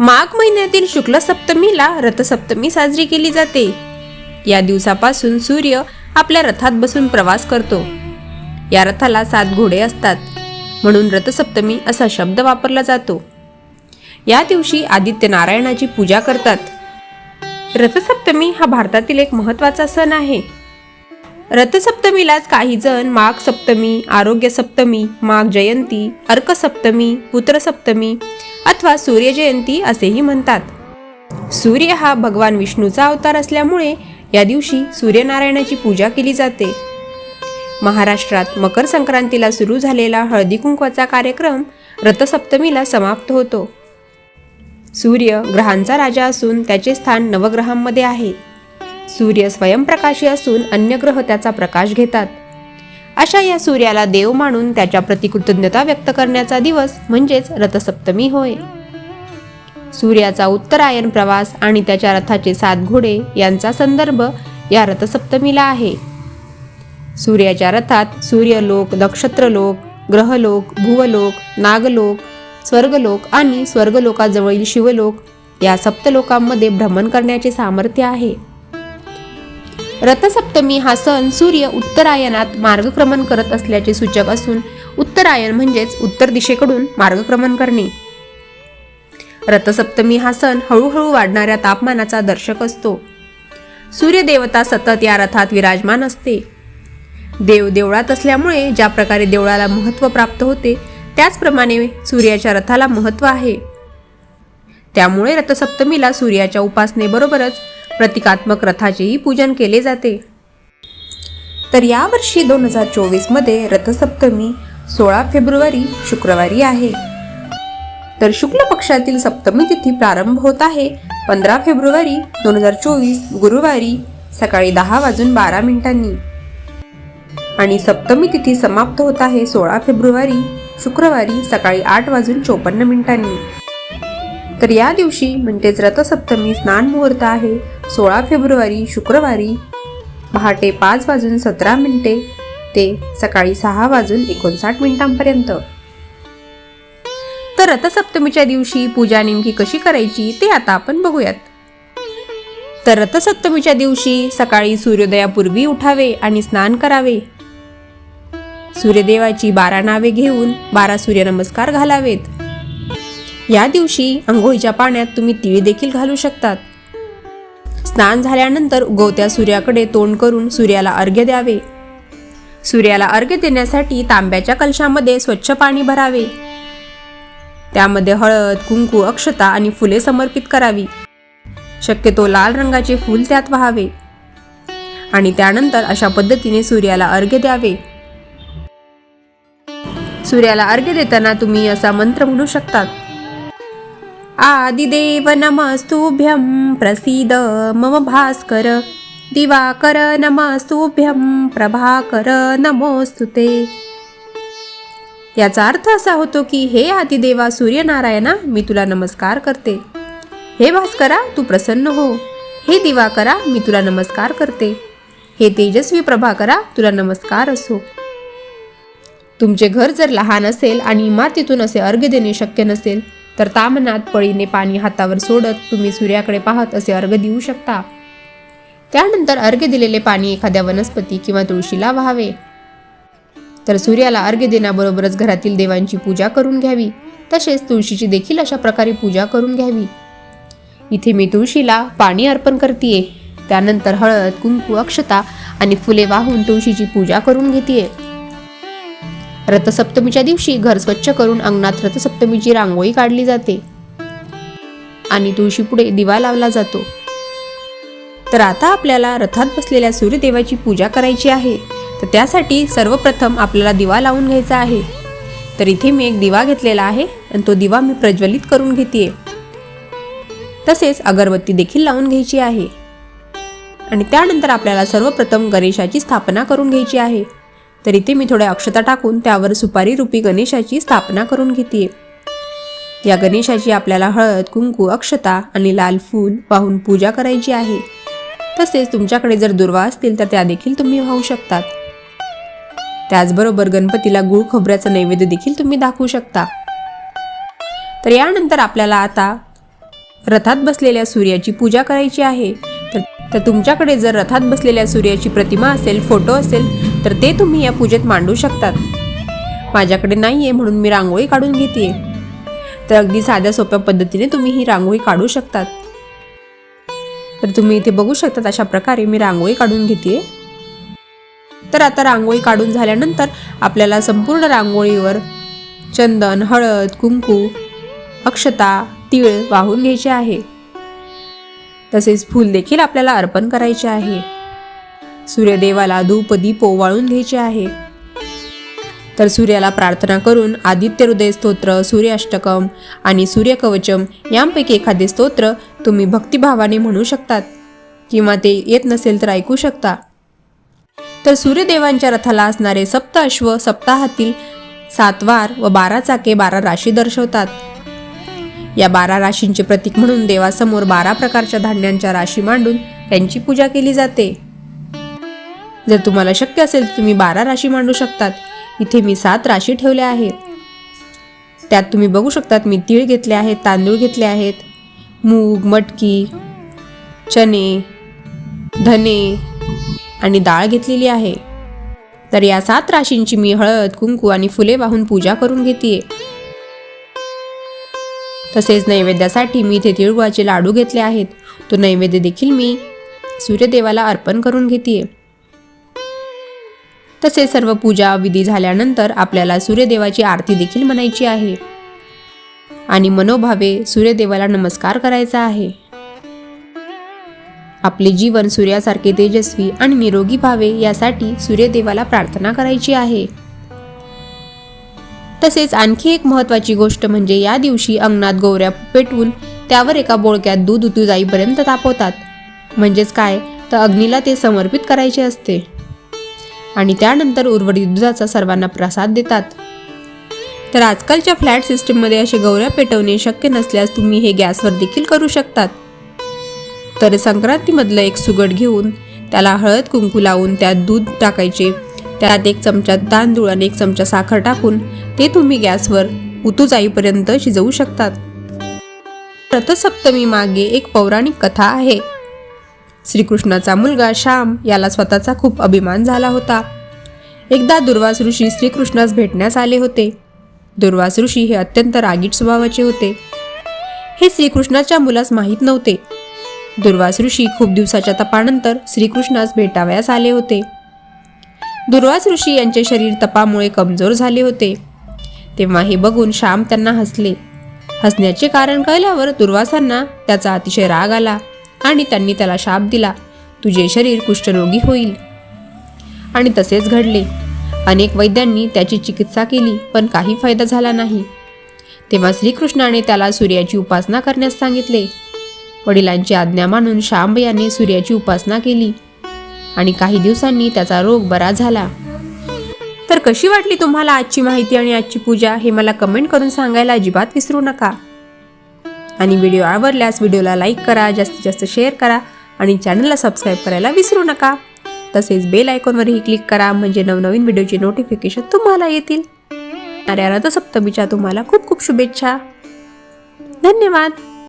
माघ महिन्यातील शुक्ल सप्तमीला रथसप्तमी साजरी केली जाते. या दिवसापासून सूर्य आपल्या रथात बसून प्रवास करतो. या रथाला सात घोडे असतात म्हणून रथसप्तमी असा शब्द वापरला जातो. या दिवशी आदित्य नारायणाची पूजा करतात. रथसप्तमी हा भारतातील एक महत्त्वाचा सण आहे. रथसप्तमीलाच काही जण माघ सप्तमी आरोग्य सप्तमी माघ जयंती अर्कसप्तमी पुत्रसप्तमी सप्तमी अथवा सूर्यजयंती असेही म्हणतात. सूर्य हा भगवान विष्णूचा अवतार असल्यामुळे या दिवशी सूर्यनारायणाची पूजा केली जाते. महाराष्ट्रात मकर संक्रांतीला सुरू झालेला हळदी कुंकवाचा कार्यक्रम रथसप्तमीला समाप्त होतो. सूर्य ग्रहांचा राजा असून त्याचे स्थान नवग्रहांमध्ये आहे. सूर्य स्वयंप्रकाशी असून अन्य ग्रह त्याचा प्रकाश घेतात. अशा या सूर्याला देव मानून त्याच्या प्रति कृतज्ञता व्यक्त करण्याचा दिवस म्हणजेच रथसप्तमी होय. सूर्याचा उत्तरायण प्रवास आणि त्याच्या रथाचे सात घोडे यांचा संदर्भ या रथसप्तमीला आहे. सूर्याच्या रथात सूर्यलोक नक्षत्रलोक ग्रहलोक भुवलोक नागलोक स्वर्गलोक आणि स्वर्गलोकाजवळील शिवलोक या सप्तलोकांमध्ये भ्रमण करण्याचे सामर्थ्य आहे. रथसप्तमी हा सण सूर्य उत्तरायणात मार्गक्रमण करत असल्याचे सूचक असून उत्तरायण म्हणजेच उत्तर दिशेकडून मार्गक्रमण करणे. रथसप्तमी हा सण हळूहळू वाढणाऱ्या तापमानाचा दर्शक असतो. सूर्यदेवता सतत या रथात विराजमान असते. देव देवळात असल्यामुळे ज्या प्रकारे देवळाला महत्त्व प्राप्त होते त्याचप्रमाणे सूर्याच्या रथाला महत्त्व आहे. त्यामुळे रथसप्तमीला सूर्याच्या उपासनेबरोबरच प्रतिकात्मक रथाचेही पूजन केले जाते. तर यावर्षी दोन हजार चोवीसमध्ये रथसप्तमी सोळा फेब्रुवारी शुक्रवारी आहे. तर शुक्ल पक्षातील सप्तमी तिथी प्रारंभ होत आहे. पंधरा फेब्रुवारी दोन हजार चोवीस गुरुवारी सकाळी दहा वाजून बारा मिनिटांनी. आणि सप्तमी तिथी समाप्त होत आहे सोळा फेब्रुवारी शुक्रवारी सकाळी आठ वाजून चोपन्न मिनिटांनी. तर या दिवशी म्हणजेच रथसप्तमी स्नान मुहूर्त आहे. सोळा फेब्रुवारी शुक्रवारी पहाटे पाच वाजून सतरा मिनिटे ते सकाळी सहा वाजून एकोणसाठ मिनिटांपर्यंत. तर रथसप्तमीच्या दिवशी पूजा नेमकी कशी करायची ते आता आपण बघूयात. तर रथसप्तमीच्या दिवशी सकाळी सूर्योदयापूर्वी उठावे आणि स्नान करावे. सूर्यदेवाची बारा नावे घेऊन बारा सूर्यनमस्कार घालावेत. या दिवशी आंघोळीच्या पाण्यात तुम्ही तिळ देखील घालू शकतात. स्नान झाल्यानंतर उगवत्या सूर्याकडे तोंड करून सूर्याला अर्घ्य द्यावे. सूर्याला अर्घ्य देण्यासाठी तांब्याच्या कलशामध्ये स्वच्छ पाणी भरावे. त्यामध्ये हळद कुंकू अक्षता आणि फुले समर्पित करावी. शक्यतो लाल रंगाचे फूल त्यात व्हावे. आणि त्यानंतर अशा पद्धतीने सूर्याला अर्घ्य द्यावे. सूर्याला अर्घ्य देताना तुम्ही असा मंत्र म्हणू शकतात. आदिदेव नमस्तुभ्यं प्रसीद। मम भास्कर। दिवाकर नमस्तुभ्यं प्रभाकर। नमोस्तुते याचा अर्थ असा होतो की हे आदिदेवा सूर्यनारायणा मी तुला नमस्कार करते. हे भास्करा तू प्रसन्न हो. हे दिवाकरा मी तुला नमस्कार करते. हे तेजस्वी प्रभाकरा तुला नमस्कार असो. तुमचे घर जर लहान असेल आणि इमारतीतून असे अर्घ्य देणे शक्य नसेल तर तामनात पळीने पाणी हातावर सोडत तुम्ही सूर्याकडे पाहत असे अर्घ देऊ शकता. त्यानंतर अर्घ्य दिलेले पाणी एखाद्या वनस्पती किंवा तुळशीला व्हावे. तर सूर्याला अर्घ्य देण्याबरोबरच घरातील देवांची पूजा करून घ्यावी. तसेच तुळशीची देखील अशा प्रकारे पूजा करून घ्यावी. इथे मी तुळशीला पाणी अर्पण करते त्यानंतर हळद कुंकू अक्षता आणि फुले वाहून तुळशीची पूजा करून घेते रथसप्तमीच्या दिवशी घर स्वच्छ करून अंगणात रथसप्तमीची रांगोळी काढली जाते. आणि तुळशीपुढे दिवा लावला जातो. तर आता आपल्याला रथात बसलेल्या सूर्यदेवाची पूजा करायची आहे. तर त्यासाठी सर्वप्रथम आपल्याला दिवा लावून घ्यायचा आहे. तर इथे मी एक दिवा घेतलेला आहे आणि तो दिवा मी प्रज्वलित करून घेते तसेच अगरबत्ती देखील लावून घ्यायची आहे. आणि त्यानंतर आपल्याला सर्वप्रथम गणेशाची स्थापना करून घ्यायची आहे. तर इथे मी थोड्या अक्षता टाकून त्यावर सुपारी रूपी गणेशाची स्थापना करून घेते या गणेशाची आपल्याला हळद कुंकू अक्षता आणि लाल फूल वाहून पूजा करायची आहे. तसेच तुमच्याकडे जर दुर्वा असतील तर त्या देखील तुम्ही वाहू शकतात. त्याचबरोबर गणपतीला गुळ खोबऱ्याचा नैवेद्य देखील तुम्ही दाखवू शकता. तर यानंतर आपल्याला आता रथात बसलेल्या सूर्याची पूजा करायची आहे. तर तुमच्याकडे जर रथात बसलेल्या सूर्याची प्रतिमा असेल फोटो असेल तर ते तुम्ही या पूजेत मांडू शकतात. माझ्याकडे नाही आहे म्हणून मी रांगोळी काढून घेते तर अगदी साध्या सोप्या पद्धतीने तुम्ही ही रांगोळी काढू शकतात. तर तुम्ही इथे बघू शकतात अशा प्रकारे मी रांगोळी काढून घेते तर आता रांगोळी काढून झाल्यानंतर आपल्याला संपूर्ण रांगोळीवर चंदन हळद कुंकू अक्षता तीळ वाहून घ्यायचे आहे. तसेच फूल देखील आपल्याला अर्पण करायचे आहे. सूर्यदेवाला धूप दीप ओवाळून घ्यायचे आहे. तर सूर्याला प्रार्थना करून आदित्य हृदय स्तोत्र सूर्याष्टकम आणि सूर्यकवचम यांपैकी एखादे स्तोत्र तुम्ही भक्तिभावाने म्हणू शकतात किंवा ते येत नसेल तर ऐकू शकता. तर सूर्यदेवांच्या रथाला असणारे सप्त अश्व सप्ताहातील सात वार व बारा चाके बारा राशी दर्शवतात. या बारा राशींचे प्रतीक म्हणून देवासमोर बारा प्रकारच्या धान्यांच्या राशी मांडून त्यांची पूजा केली जाते. जर तुम्हाला शक्य असेल तर तुम्ही बारा राशी मांडू शकतात. इथे मी सात राशी ठेवल्या आहेत. त्यात तुम्ही बघू शकतात मी तीळ घेतले आहेत तांदूळ घेतले आहेत. मूग मटकी चणे धने आणि डाळ घेतलेली आहे. तर या सात राशींची मी हळद कुंकू आणि फुले वाहून पूजा करून घेते तसेच नैवेद्यासाठी मी इथे तिळगुळाचे लाडू घेतले आहेत. तो नैवेद्य देखील मी सूर्यदेवाला अर्पण करून घेते तसेच सर्व पूजा विधी झाल्यानंतर आपल्याला सूर्यदेवाची आरती देखील म्हणायची आहे. आणि मनोभावे सूर्यदेवाला नमस्कार करायचा आहे. आपले जीवन सूर्यासारखे तेजस्वी आणि निरोगी व्हावे यासाठी सूर्यदेवाला प्रार्थना करायची आहे. तसेच आणखी एक महत्वाची गोष्ट म्हणजे या दिवशी अंगणात गोवऱ्या पेटवून त्यावर एका बोळक्यात दूध उतू जाईपर्यंत तापवतात. म्हणजेच काय? तर अग्नीला ते समर्पित करायचे असते. आणि त्यानंतर उर्वरित दुधाचा सर्वांना प्रसाद देतात. तर आजकालच्या फ्लॅट सिस्टीममध्ये असे गौऱ्या पेटवणे शक्य नसल्यास तुम्ही हे गॅसवर देखील करू शकतात. तर संक्रांतीमधलं एक सुगड घेऊन त्याला हळद कुंकू लावून त्यात दूध टाकायचे. त्यात एक चमचा तांदूळ आणि एक चमचा साखर टाकून ते तुम्ही गॅसवर उतू जाईपर्यंत शिजवू शकतात. रथसप्तमी मागे एक पौराणिक कथा आहे. श्रीकृष्णाचा मुलगा श्याम याला स्वतःचा खूप अभिमान झाला होता. एकदा दुर्वास ऋषी श्रीकृष्णास भेटण्यास आले होते. दुर्वास ऋषी हे अत्यंत रागीट स्वभावाचे होते. हे श्रीकृष्णाच्या मुलास माहीत नव्हते. दुर्वास ऋषी खूप दिवसाच्या तपानंतर श्रीकृष्णास भेटावयास आले होते. दुर्वास ऋषी यांचे शरीर तपामुळे कमजोर झाले होते. तेव्हा हे बघून श्याम त्यांना हसले. हसण्याचे कारण कळल्यावर दुर्वासांना त्याचा अतिशय राग आला. आणि त्यांनी त्याला शाप दिला. तुझे शरीर कुष्ठरोगी होईल. आणि तसेच घडले. अनेक वैद्यांनी त्याची चिकित्सा केली पण काही फायदा झाला नाही. तेव्हा श्रीकृष्णाने त्याला सूर्याची उपासना करण्यास सांगितले. वडिलांची आज्ञा मानून शांब याने सूर्याची उपासना केली. आणि काही दिवसांनी त्याचा रोग बरा झाला. तर कशी वाटली तुम्हाला आजची माहिती आणि आजची पूजा हे मला कमेंट करून सांगायला अजिबात विसरू नका. आणि व्हिडिओ आवडल्यास व्हिडिओला लाईक करा जास्तीत जास्त शेअर करा आणि चॅनलला सबस्क्राईब करायला विसरू नका. तसेच बेल आयकॉनवरही क्लिक करा म्हणजे नवनवीन व्हिडिओचे नोटिफिकेशन तुम्हाला येतील. रथसप्तमीच्या तुम्हाला खूप खूप शुभेच्छा. धन्यवाद.